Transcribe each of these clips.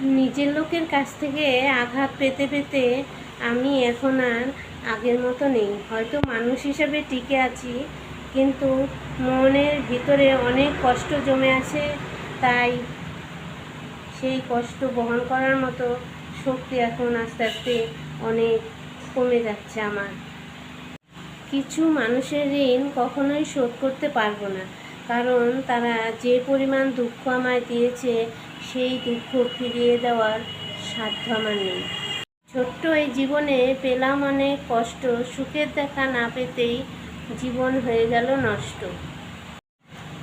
নিজের লোকের কাছ থেকে আঘাত পেতে পেতে আমি এখন আর আগের মতো নেই। হয়তো মানুষ হিসাবে টিকে আছি, কিন্তু মনের ভিতরে অনেক কষ্ট জমে আছে, তাই সেই কষ্ট বহন করার মতো শক্তি এখন আস্তে আস্তে অনেক কমে যাচ্ছে আমার। কিছু মানুষের ঋণ কখনোই শোধ করতে পারব না। কারণ তারা যে পরিমাণ দুঃখ আমায় দিয়েছে, সেই দুঃখ ফিরিয়ে দেওয়ার সাধ্য আমার নেই। ছোট্ট এই জীবনে পেলাম অনেক কষ্ট, সুখের দেখা না পেতেই জীবন হয়ে গেল নষ্ট।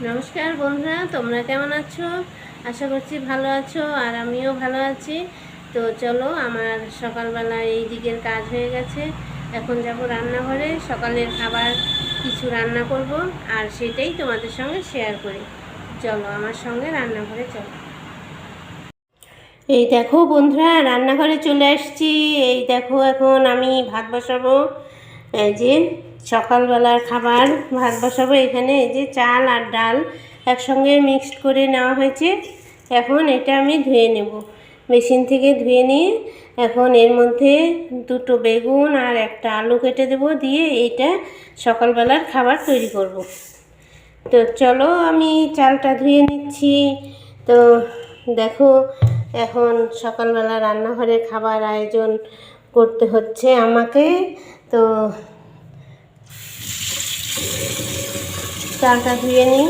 নমস্কার বন্ধুরা, তোমরা কেমন আছো? আশা করছি ভালো আছো আর আমিও ভালো আছি। তো চলো, আমার সকালবেলা এই দিকের কাজ হয়ে গেছে। এখন যাব রান্নাঘরে। সকালের খাবার কিছু রান্না করব আর সেটাই তোমাদের সঙ্গে শেয়ার করি। চলো আমার সঙ্গে রান্নাঘরে চলো। এই দেখো বন্ধুরা, রান্নাঘরে চলে আসছি। এই দেখো এখন আমি ভাত বসাবো। এই যে সকালবেলার খাবার ভাত বসাবো এখানে। এই যে চাল আর ডাল একসঙ্গে মিক্সড করে নেওয়া হয়েছে। এখন এটা আমি ধুয়ে নেব। মেশিন থেকে ধুয়ে নিয়ে এখন এর মধ্যে দুটো বেগুন আর একটা আলু কেটে দেবো, দিয়ে এইটা সকালবেলার খাবার তৈরি করব। তো চলো আমি চালটা ধুয়ে নিচ্ছি। তো দেখো এখন সকালবেলা রান্নাঘরে খাবার আয়োজন করতে হচ্ছে আমাকে। তো চালটা ধুয়ে নিই।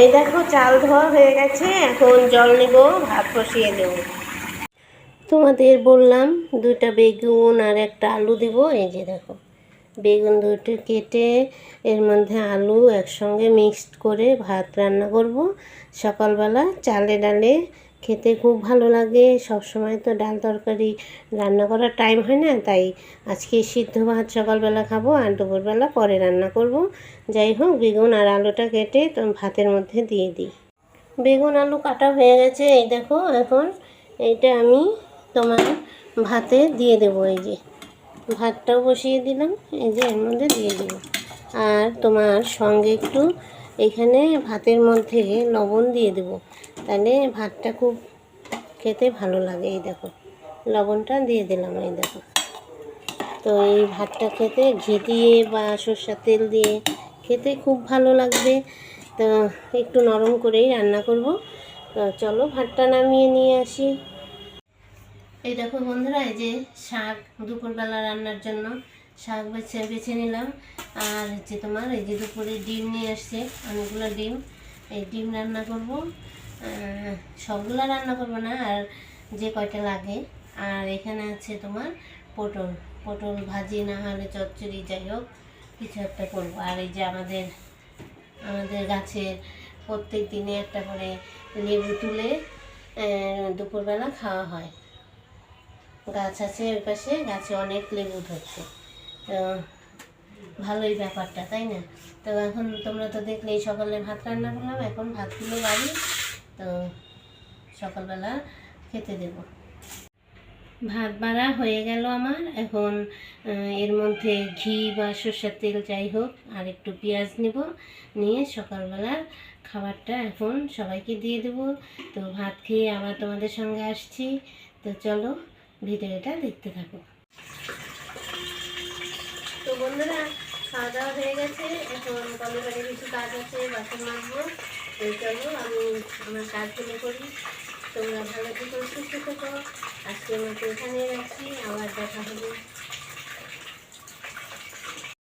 এই দেখো, চাল ধোয়া হয়ে গেছে। এখন জল নেব, ভাত বসিয়ে দেব তোমাদের বললাম, দুইটা বেগুন আর একটা আলু দিব। এই যে দেখো, বেগুন দুটো কেটে এর মধ্যে আলু একসঙ্গে মিক্সড করে ভাত রান্না করব। সকালবেলা চালে ডালে খেতে খুব ভালো লাগে। সব সময় তো ডাল তরকারি রান্না করার টাইম হয় না, তাই আজকে সিদ্ধ ভাত সকালবেলা খাব আর দুপুরবেলা পরে রান্না করব। যাই হোক, বেগুন আর আলুটা কেটে তো ভাতের মধ্যে দিয়ে দিই। বেগুন আলু কাটা হয়ে গেছে, এই দেখো এখন এইটা আমি তোমার ভাতে দিয়ে দেবো, এই যে ভাতটাও বসিয়ে দিলাম, এই যে এর মধ্যে দিয়ে দেবো। আর তোমার সঙ্গে একটু এখানে ভাতের মধ্যে লবণ দিয়ে দেবো। তাহলে ভাতটা খুব খেতে ভালো লাগে, এই দেখো। লবণটা দিয়ে দিলাম, এই দেখো। তো এই ভাতটা খেতে, ঘি দিয়ে বা সর্ষের তেল দিয়ে খেতে খুব ভালো লাগবে। তো একটু নরম করেই রান্না করব। তো চলো ভাতটা নামিয়ে নিয়ে আসি। এই দেখো বন্ধুরা, এই যে শাক দুপুরবেলা রান্নার জন্য শাক বেছে বেছে নিলাম। আর হচ্ছে তোমার এই যে দুপুরে ডিম নিয়ে আসছে, অনেকগুলো ডিম। এই ডিম রান্না করব। সবগুলো রান্না করব না, আর যে কয়টা লাগে। আর এখানে আছে তোমার পটল। পটল ভাজি না হলে চচ্চড়ি, যাই হোক, কিছু একটা করব। আর এই যে আমাদের আমাদের গাছের প্রত্যেক দিনে একটা করে লেবু তুলে দুপুরবেলা খাওয়া হয়। গাছ আছে ওই পাশে, গাছে অনেক লেবু ধরছে। তো ভালোই ব্যাপারটা, তাই না? তো এখন তোমরা তো দেখলেই সকালে ভাত রান্না করলাম, এখন ভাতগুলো বাড়ি, তো সকালবেলা খেতে দেব। ভাত বাড়া হয়ে গেল আমার, এখন এর মধ্যে ঘি বা সর্ষের তেল যাই হোক, আর একটু পেঁয়াজ নেব, নিয়ে সকালবেলার খাবারটা এখন সবাইকে দিয়ে দেব। তো ভাত খেয়ে আবার তোমাদের সঙ্গে আসছি, তো চলো ভিডিওটা দেখতে থাকো। তো বন্ধুরা খাওয়া দাওয়া হয়ে গেছে। এখন কলে বাড়ি কিছু কাজ আছে, বাসন মাজবো। এই চলো, আমি আমার কাজ কাজগুলো করি। তোমরা ভালো থেকো, সুস্থ থেকো। আজকে মতো এখানে রাখছি। আবার দেখা হবে।